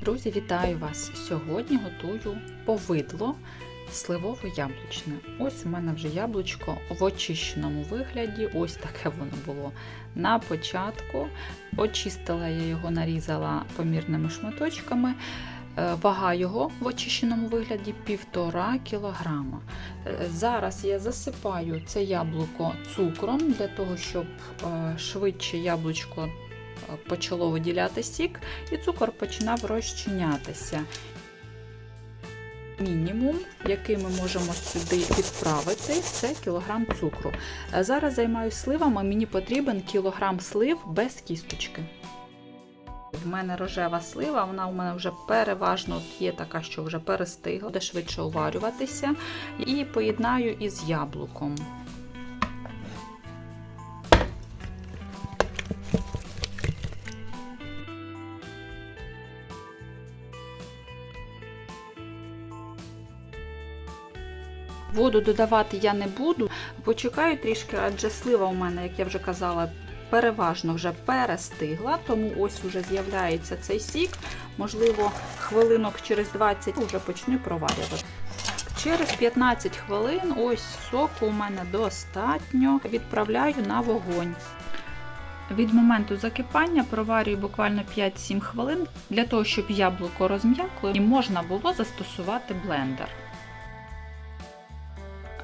Друзі, вітаю вас! Сьогодні готую повидло сливово-яблучне. Ось у мене вже яблучко в очищеному вигляді. Ось таке воно було на початку. Очистила я його, нарізала помірними шматочками. Е, Вага його в очищеному вигляді 1,5 кг. Зараз я засипаю це яблуко цукром для того, щоб е, швидше яблучко почало виділяти сік, і цукор починав розчинятися. Мінімум, який ми можемо сюди відправити, це кілограм цукру. Зараз займаюся сливами, мені потрібен кілограм слив без кісточки. В мене рожева слива, вона у мене вже переважно є така, що вже перестигла, буде швидше уварюватися. І поєднаю із яблуком. Воду додавати я не буду. Почекаю трішки, адже слива у мене, як я вже казала, переважно вже перестигла, тому ось вже з'являється цей сік. Можливо, хвилинок через 20 вже почну проварювати. Через 15 хвилин, ось соку у мене достатньо. Відправляю на вогонь. Від моменту закипання проварюю буквально 5-7 хвилин для того, щоб яблуко розм'якло і можна було застосувати блендер.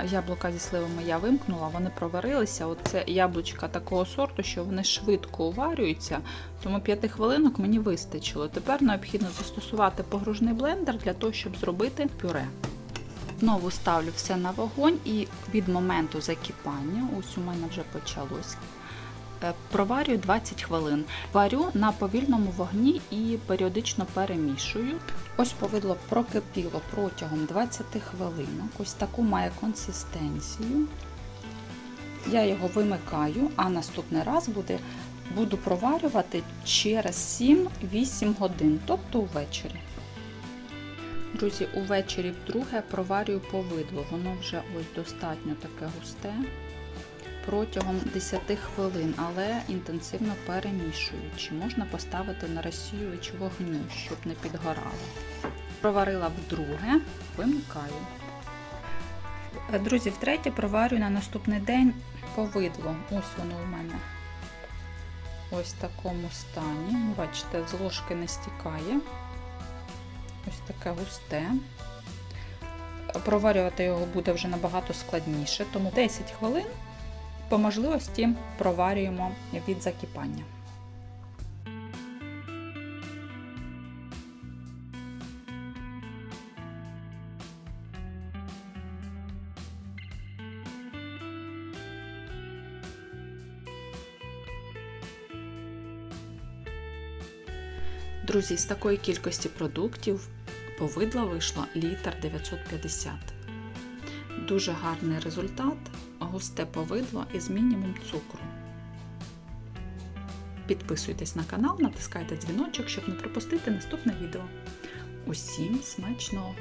Яблука зі сливами я вимкнула, вони проварилися. Оце яблучка такого сорту, що вони швидко уварюються, тому 5 хвилинок мені вистачило. Тепер необхідно застосувати погружний блендер для того, щоб зробити пюре. Знову ставлю все на вогонь і від моменту закипання, ось у мене вже почалось. Проварюю 20 хвилин. Варю на повільному вогні і періодично перемішую. Ось повидло прокипіло протягом 20 хвилин. Ось таку має консистенцію. Я його вимикаю, а наступний раз буде, буду проварювати через 7-8 годин, тобто увечері. Друзі, увечері вдруге проварюю повидло. Воно вже ось достатньо таке густе протягом 10 хвилин, але інтенсивно перемішуючи. Можна поставити на розсіювач вогню, щоб не підгорало. Проварила вдруге, вимикаю. Друзі, втретє проварюю на наступний день повидло. Ось воно у мене ось в такому стані. Бачите, з ложки не стікає. Ось таке густе. Проварювати його буде вже набагато складніше, тому 10 хвилин по можливості проварюємо від закипання. Друзі, з такої кількості продуктів повидла вийшло літр 950. Дуже гарний результат густе повидло із мінімум цукру. Підписуйтесь на канал, натискайте дзвіночок, щоб не пропустити наступне відео. Усім смачного!